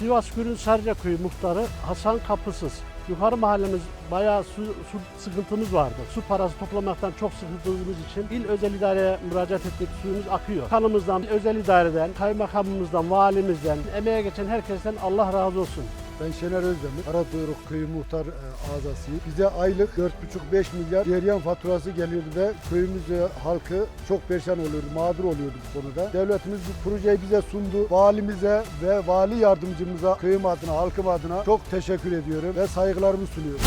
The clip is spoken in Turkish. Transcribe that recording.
Sivas Gürün Sarıca Köyü muhtarı Hasan Kapısız. Yukarı mahallemiz bayağı su, su sıkıntımız vardı. Su parası toplamaktan çok sıkıldığımız için il özel idareye müracaat ettik. Suyumuz akıyor. Kanımızdan, özel idareden, kaymakamımızdan, valimizden, emeğe geçen herkesten Allah razı olsun. Ben Şener Özdemir, Karadoyruk Köyü Muhtar e, azasıyım. Bize aylık 4,5-5 milyar cereyan faturası geliyordu ve köyümüz e, halkı çok perişan oluyordu, mağdur oluyordu bu konuda. Devletimiz bu projeyi bize sundu. Valimize ve vali yardımcımıza köyüm adına, halkım adına çok teşekkür ediyorum ve saygılarımı sunuyorum.